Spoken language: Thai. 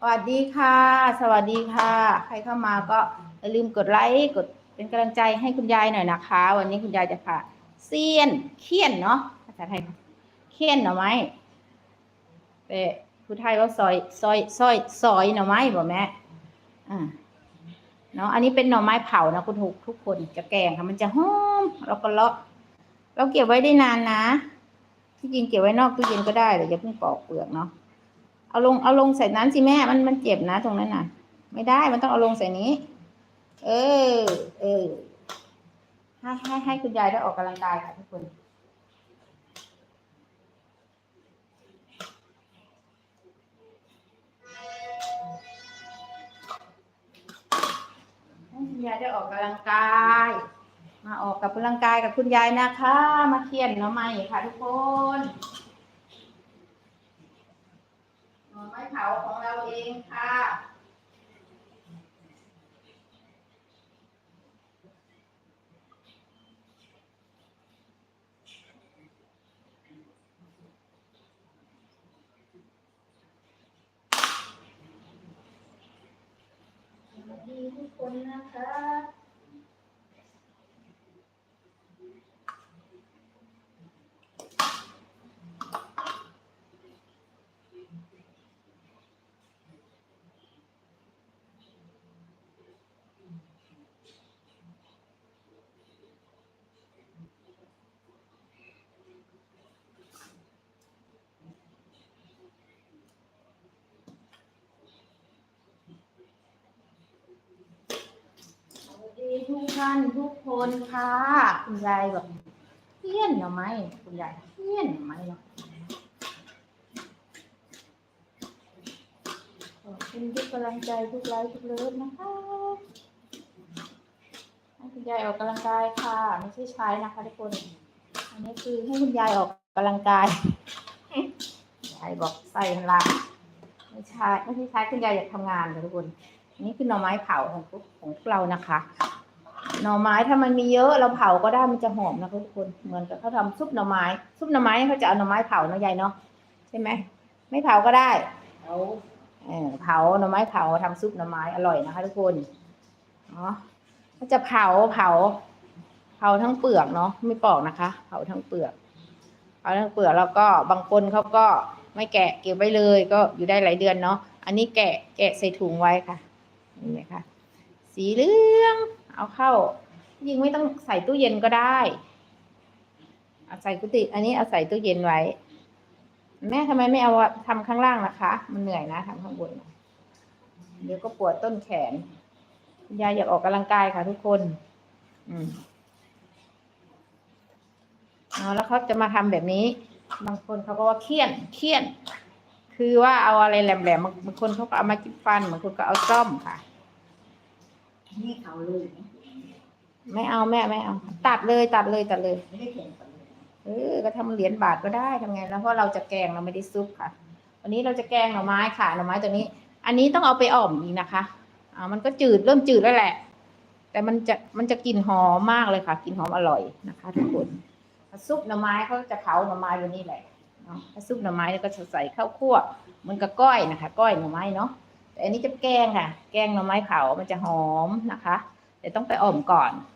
สวัสดีค่ะ สวัสดีค่ะ ใครเข้ามาก็อย่าลืมกดไลค์กดเป็นกำลังใจให้คุณยายหน่อยนะคะ วันนี้คุณยายจะพาเซียนเคียนเนาะภาษาไทยเคียนหน่อไม้แต่ผู้ไทยว่าซอยซอยซอยซอยหน่อไม้บ่แม่อ่าเนาะอันนี้เป็นหน่อไม้เผานะคุณทุกทุกคนจะแกงค่ะมันจะหอมแล้วก็เลาะเราเก็บไว้ได้นานนะ ที่จริงเก็บไว้นอกตู้เย็นก็ได้แต่อย่าเพิ่งปอกเปลือกเนาะ เอาลงเอาลงใส่นั้นสิแม่ มันมันเจ็บนะตรงนั้นน่ะ ไม่ได้มันต้องเอาลงใส่นี้ เออ เออให้ให้ให้คุณยายได้ออกกำลังกายค่ะทุกคนให้คุณยายได้ออกกำลังกาย มาออกกับกำลังกายกับคุณยายนะคะ มาเขียนเนาะใหม่ค่ะทุกคน น่อไม้เผาของเราเองค่ะดีทุกคนนะคะ ทุกท่านทุกคนค่ะคุณยายแบบเพี้ยนหน่อไม้คุณยายเพี้ยนหน่อไม้เนาะขอบคุณทุกกำลังใจทุกไลค์ทุกเลิฟนะคะให้คุณยายออกกำลังกายค่ะ ไม่ใช่ใช้นะคะทุกคน อันนี้คือให้คุณยายออกกำลังกายยายบอกใส่ละไม่ใช่ไม่ใช่ใช้คุณยายอยากทำงานค่ะทุกคนนี่คือหน่อไม้เผาของพวกของพวกเรานะคะ หน่อไม้ถ้ามันมีเยอะเราเผาก็ได้มันจะหอมนะคะทุกคนเหมือนกับเขาทำซุปหน่อไม้ซุปหน่อไม้เขาจะเอาหน่อไม้เผาเนาะยายเนาะใช่ไหมไม่เผาก็ได้เอาเออเผาหน่อไม้เผาทำซุปหน่อไม้อร่อยนะคะ ทุกคนเนาะจะเผาเผา เผาทั้งเปลือกเนาะไม่ปอกนะคะ เผาทั้งเปลือกเผาทั้งเปลือกแล้วก็บางคนเขาก็ไม่แกะเก็บไว้เลย ก็อยู่ได้หลายเดือนเนาะอันนี้แกะแกะใส่ถุงไว้ค่ะนี่ไหมคะ สีเหลือง เอาเข้า ยิงไม่ต้องใส่ตู้เย็นก็ได้เอาใส่กุฏิอันนี้เอาใส่ตู้เย็นไว้ แม่ทำไมไม่เอาทำข้างล่างนะคะ มันเหนื่อยนะทำข้างบน เดี๋ยวก็ปวดต้นแขนยายอยากออกกำลังกายค่ะทุกคน อืมเอาแล้วเขาจะมาทำแบบนี้ บางคนเขาก็ว่าเคี่ยนเคี่ยน คือว่าเอาอะไรแหลมๆบางบางคนเขาก็เอามาจิ้มฟันบางคนก็เอาซ่อมค่ะ นี่เขาเลยไม่เอาแม่ไม่เอา ตัดเลยตัดเลยตัดเลย ไม่ได้แข่งกันเลยเออก็ทำเหรียญบาทก็ได้ทำไงแล้วเพราะเราจะแกงเราไม่ได้ซุปค่ะ วันนี้เราจะแกงหน่อไม้ค่ะหน่อไม้ตัวนี้ อันนี้ต้องเอาไปอ่อมอีกนะคะอ่ามันก็จืดเริ่มจืดแล้วแหละ แต่มันจะมันจะกลิ่นหอมมากเลยค่ะกลิ่นหอมอร่อยนะคะทุกคนซุปหน่อไม้เขาจะเผาหน่อไม้วันนี้แหละเนาะถ้าซุปหน่อไม้เนี่ก็จะใส่ข้าวคั่วมันกับก้อยนะคะ ก้อยหน่อไม้เนาะ แต่อันนี้จะแกงค่ะ แกงหน่อไม้เผามันจะหอมนะคะ แต่ต้องไปอ่อมก่อน